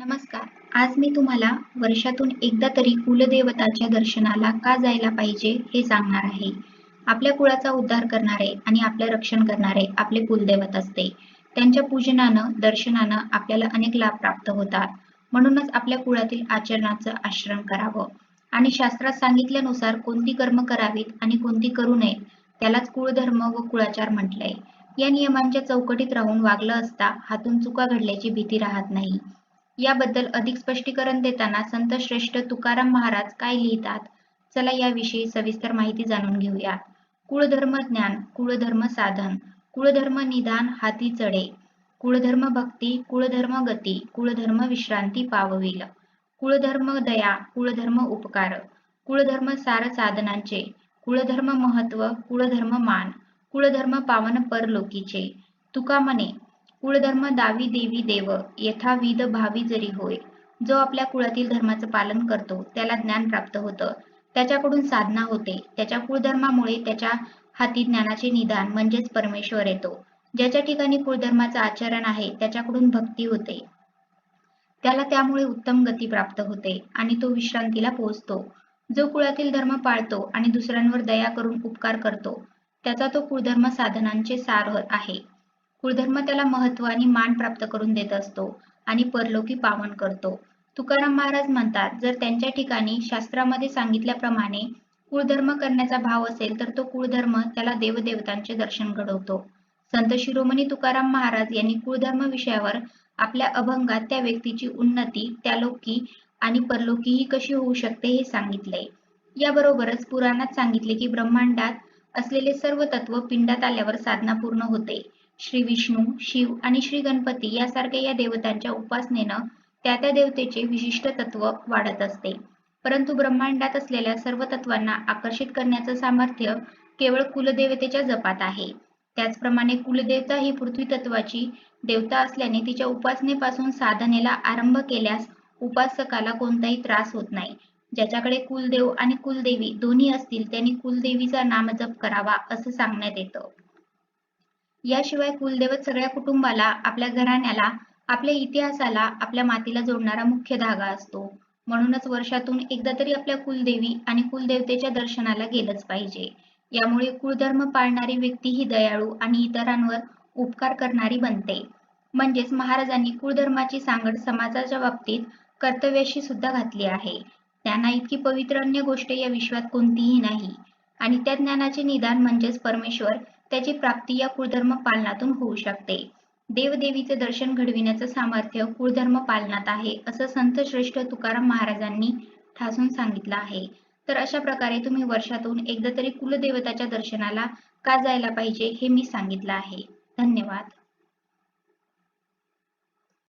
नमस्कार. आज मी तुम्हाला वर्षातून एकदा तरी कुलदेवताच्या दर्शनाला का जायला पाहिजे हे सांगणार आहे. आपल्या कुळाचा उद्धार करणारे आणि आपले रक्षण करणारे आपले कुलदैवत असते. त्यांच्या पूजनानं दर्शनानं आपल्याला अनेक लाभ प्राप्त होतात. म्हणूनच आपल्या कुळातील आचरणाचं आश्रम करावं. आणि शास्त्रात सांगितल्यानुसार कोणती कर्म करावीत आणि कोणती करू नये त्यालाच कुळधर्म व कुळाचार म्हटलंय. या नियमांच्या चौकटीत राहून वागलं असता हातून चुका घडल्याची भीती राहत नाही. याबद्दल अधिक स्पष्टीकरण देताना संत श्रेष्ठ तुकाराम महाराज काय लिहितात? चला याविषयी सविस्तर माहिती जाणून घेऊया. कुळधर्म ज्ञान कुळधर्म साधन कुळधर्म निदान हाती चढे. कुळधर्म भक्ती कुळधर्म गती कुळधर्म विश्रांती पावविल. कुळधर्म दया कुळधर्म उपकार. कुळधर्म सार साधनांचे. कुळधर्म महत्त्व कुळधर्म मान. कुळधर्म पावन परलोकीचे. तुका म्हणे कुळधर्म दावी देवी देव यथाविध भावी जरी होय जो आपल्या कुळातील धर्माचं पालन करतो त्याला ज्ञान प्राप्त होतं. त्याच्याकडून साधना होते. त्याच्या कुळधर्मामुळे त्याच्या हाती ज्ञानाचे निदान म्हणजेच परमेश्वर येतो. ज्याच्या ठिकाणी कुळधर्माचं आचरण आहे त्याच्याकडून भक्ती होते. त्याला त्यामुळे उत्तम गती प्राप्त होते आणि तो विश्रांतीला पोहोचतो. जो कुळातील धर्म पाळतो आणि दुसऱ्यांवर दया करून उपकार करतो त्याचा तो कुळधर्म साधनांचे सार आहे. कुळधर्म त्याला महत्त्व आणि मान प्राप्त करून देत असतो आणि परलोकी पावन करतो. तुकाराम महाराज म्हणतात जर त्यांच्या ठिकाणी शास्त्रामध्ये सांगितल्याप्रमाणे कुळधर्म करण्याचा भाव असेल तर तो कुळधर्म त्याला देवदेवतांचे दर्शन घडवतो. संत शिरोमणी तुकाराम महाराज यांनी कुळधर्म विषयावर आपल्या अभंगात त्या व्यक्तीची उन्नती त्यालोकी आणि परलोकीही कशी होऊ शकते हे सांगितले. याबरोबरच पुराणात सांगितले की ब्रह्मांडात असलेले सर्व तत्व पिंडात आल्यावर साधना पूर्ण होते. श्री विष्णू शिव आणि श्री गणपती यासारख्या या देवतांच्या उपासनेनं त्या त्या देवतेचे विशिष्ट तत्व वाढत असते. परंतु ब्रह्मांडात असलेल्या सर्व तत्वांना आकर्षित करण्याचं सामर्थ्य केवळ कुलदेवतेच्या जपात आहे. त्याचप्रमाणे कुलदेवता ही पृथ्वी तत्वाची देवता असल्याने तिच्या उपासनेपासून साधनेला आरंभ केल्यास उपासकाला कोणताही त्रास होत नाही. ज्याच्याकडे कुलदेव आणि कुलदेवी दोन्ही असतील त्यांनी कुलदेवीचा नामजप करावा असं सांगण्यात येतं. याशिवाय कुलदैवत सगळ्या कुटुंबाला आपल्या घराण्याला आपल्या इतिहासाला आपल्या मातीला जोडणारा मुख्य धागा असतो. म्हणूनच वर्षातून एकदा तरी आपल्या कुलदेवी आणि कुलदेवतेच्या दर्शनाला गेलंच पाहिजे. यामुळे कुलधर्म पाळणारी व्यक्ती ही दयाळू आणि इतरांवर उपकार करणारी बनते. म्हणजेच महाराजांनी कुलधर्माची सांगड समाजाच्या बाबतीत कर्तव्याशी सुद्धा घातली आहे. त्यांना इतकी पवित्र अन्य गोष्ट या विश्वात कोणतीही नाही. आणि त्या ज्ञानाचे निदान म्हणजेच परमेश्वर त्याची प्राप्ती या कुळधर्म पालनातून होऊ शकते. देवदेवीचे दर्शन घडविण्याचं सामर्थ्य कुळधर्म पालनात आहे असं संत श्रेष्ठ तुकाराम महाराजांनी ठासून सांगितलं आहे. तर अशा प्रकारे तुम्ही वर्षातून एकदा तरी कुलदेवताच्या दर्शनाला का जायला पाहिजे हे मी सांगितलं आहे. धन्यवाद.